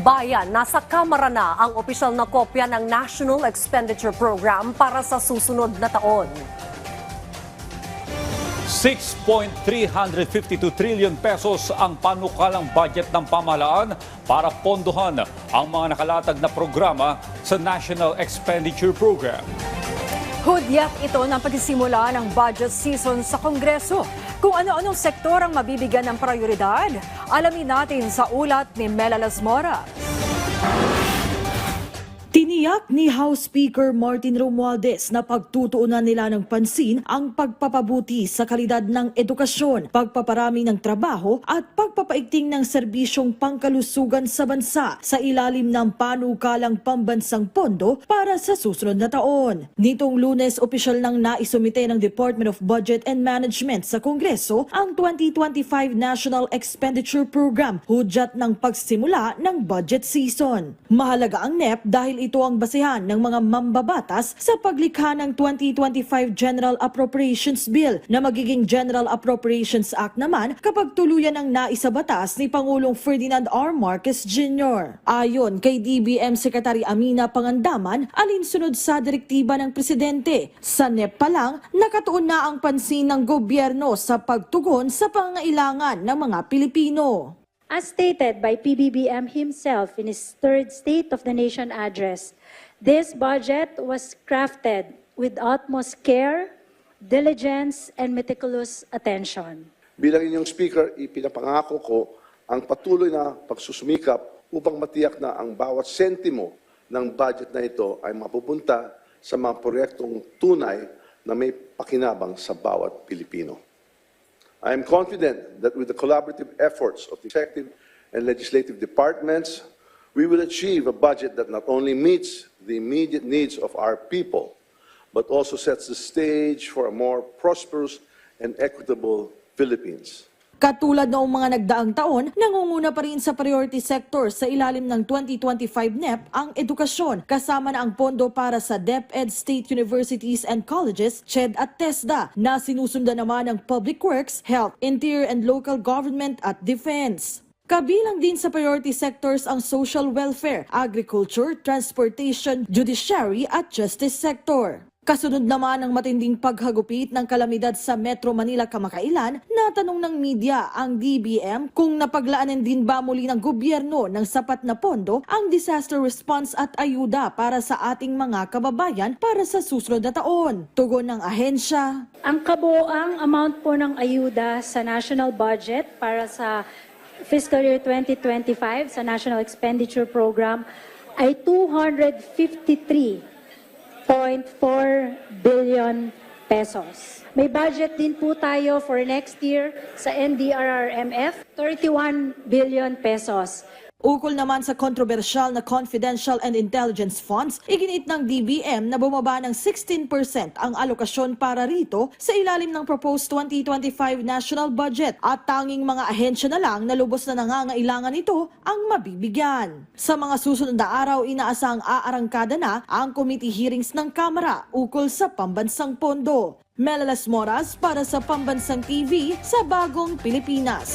Bayan, nasa Kamara na ang opisyal na kopya ng National Expenditure Program para sa susunod na taon. 6.352 trillion pesos ang panukalang budget ng pamahalaan para pondohan ang mga nakalatag na programa sa National Expenditure Program. Hudyat ito ng pagsisimula ng budget season sa Kongreso. Kung ano-anong sektor ang mabibigyan ng prioridad, alamin natin sa ulat ni Melalas Mora. Tiniyak ni House Speaker Martin Romualdez na pagtutuunan nila ng pansin ang pagpapabuti sa kalidad ng edukasyon, pagpaparami ng trabaho at pagpapaigting ng serbisyong pangkalusugan sa bansa sa ilalim ng panukalang pambansang pondo para sa susunod na taon. Nitong lunes, opisyal nang naisumite ng Department of Budget and Management sa Kongreso ang 2025 National Expenditure Program, hudyat ng pagsimula ng budget season. Mahalaga ang NEP dahil ito ang basehan ng mga mambabatas sa paglikha ng 2025 General Appropriations Bill na magiging General Appropriations Act naman kapag tuluyan ang naisabatas ni Pangulong Ferdinand R. Marcos Jr. Ayon kay DBM Secretary Amina Pangandaman, alinsunod sa direktiba ng Presidente. Sa NEP pa lang, nakatuon na ang pansin ng gobyerno sa pagtugon sa pangailangan ng mga Pilipino. As stated by PBBM himself in his third State of the Nation address, this budget was crafted with utmost care, diligence, and meticulous attention. Bilang inyong speaker, ipinapangako ko ang patuloy na pagsusumikap upang matiyak na ang bawat sentimo ng budget na ito ay mapupunta sa mga proyektong tunay na may pakinabang sa bawat Pilipino. I am confident that with the collaborative efforts of the executive and legislative departments, we will achieve a budget that not only meets the immediate needs of our people, but also sets the stage for a more prosperous and equitable Philippines. Katulad noong mga nagdaang taon, nangunguna pa rin sa priority sector sa ilalim ng 2025 NEP ang edukasyon kasama na ang pondo para sa DepEd State Universities and Colleges, CHED at TESDA na sinusundan naman ng Public Works, Health, Interior and Local Government at Defense. Kabilang din sa priority sectors ang social welfare, agriculture, transportation, judiciary at justice sector. Kasunod naman ng matinding paghagupit ng kalamidad sa Metro Manila kamakailan, natanong ng media ang DBM kung napaglaanan din ba muli ng gobyerno ng sapat na pondo ang disaster response at ayuda para sa ating mga kababayan para sa susunod na taon. Tugon ng ahensya, Ang kabuoang amount po ng ayuda sa national budget para sa fiscal year 2025 sa National Expenditure Program ay 253 1.4 billion pesos. May budget din po tayo for next year sa NDRRMF, 31 billion pesos. Ukol naman sa kontrobersyal na confidential and intelligence funds, iginit ng DBM na bumaba ng 16% ang alokasyon para rito sa ilalim ng proposed 2025 national budget at tanging mga ahensya na lang na lubos na nangangailangan ito ang mabibigyan. Sa mga susunod na araw, inaasang aarangkada na ang committee hearings ng Kamara ukol sa pambansang pondo. Melalas Moras para sa Pambansang TV sa Bagong Pilipinas.